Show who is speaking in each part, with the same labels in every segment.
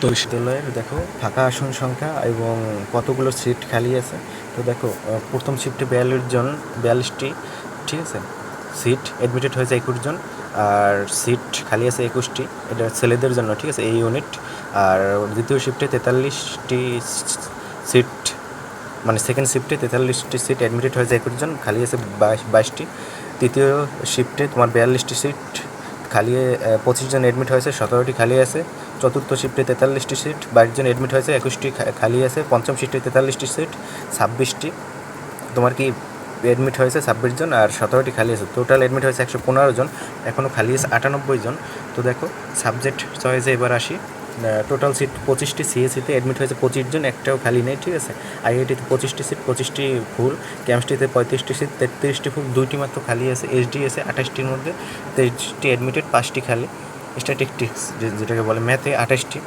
Speaker 1: তো বিশ্ববিদ্যালয়ের, দেখো, ফাঁকা আসন সংখ্যা এবং কতগুলো সিট খালি আছে। তো দেখো প্রথম শিফটে বিয়াল্লিশ জন বিয়াল্লিশটি ঠিক আছে? সিট অ্যাডমিটেড হয়েছে একুশ জন, আর সিট খালি আছে একুশটি এটা ছেলেদের জন্য, ঠিক আছে? এই ইউনিট আর দ্বিতীয় শিফটে তেতাল্লিশটি সিট মানে সেকেন্ড শিফটে তেতাল্লিশটি সিট অ্যাডমিটেড হয়েছে একুশ জন, খালি আছে বাইশ বাইশটি তৃতীয় শিফটে তোমার বিয়াল্লিশটি সিট খালি পঁচিশ জন হয়েছে, সতেরোটি খালি আছে, চতুর্থ শিফটে তেতাল্লিশটি সিট বাইশ জন হয়েছে, একুশটি খালি আছে, পঞ্চম শিফটে তেতাল্লিশটি সিট ছাব্বিশটি। তোমার কি এডমিট হয়েছে ছাব্বিশ জন আর সতেরোটি খালি আছে? টোটাল এডমিট হয়েছে একশো পনেরো জন এখনও খালি আছে আটানব্বই জন। তো দেখো সাবজেক্ট চয়েসে এবার আসি। টোটাল সিট পঁচিশটি সিএসিতে অ্যাডমিট হয়েছে পঁচিশ জন, একটাও খালি নেই, ঠিক আছে? আইআইটিতে পঁচিশটি সিট পঁচিশটি ফুল কেমিস্ট্রিতে পঁয়ত্রিশটি সিট তেত্রিশটি ফুল দুইটি মাত্র খালি আছে এসডিএসে আঠাশটির মধ্যে তেইশটি অ্যাডমিটেড পাঁচটি খালি। স্ট্যাটিকটিক্স যেটাকে বলে ম্যাথে আঠাশটি।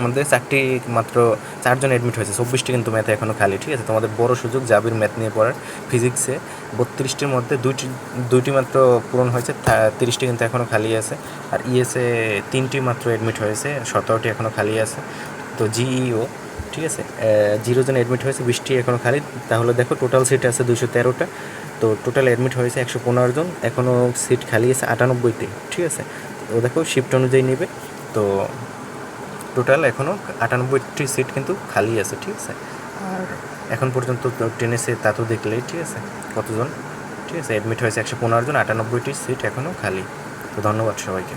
Speaker 1: আমাদের চারটি মাত্র চারজন অ্যাডমিট হয়েছে। চব্বিশটি কিন্তু ম্যাথে এখনও খালি, ঠিক আছে? তোমাদের বড় সুযোগ জাবির ম্যাথ নিয়ে পড়ার ফিজিক্সে বত্রিশটির মধ্যে দুইটি দুইটি মাত্র পূরণ হয়েছে তিরিশটি কিন্তু এখনও খালি আছে। আর ইএসএ তিনটি মাত্র অ্যাডমিট হয়েছে, সতেরোটি এখনও খালি আছে। তো জিইও ঠিক আছে? জিরো জন অ্যাডমিট হয়েছে, বিশটি এখনও খালি। তাহলে দেখো টোটাল সিট আছে দুশো তেরোটা। তো টোটাল অ্যাডমিট হয়েছে একশো পনেরো জন এখনও সিট খালি আছে আটানব্বইটি, ঠিক আছে? তো দেখো শিফট অনুযায়ী নেবে। তো টোটাল এখনও আটানব্বইটি সিট কিন্তু খালি আছে, ঠিক আছে? আর এখন পর্যন্ত টেনেসে তা তো দেখলেই, ঠিক আছে? কতজন? ঠিক আছে অ্যাডমিট হয়েছে একশো পনেরো জন, আটানব্বইটি সিট এখনও খালি। তো ধন্যবাদ সবাইকে।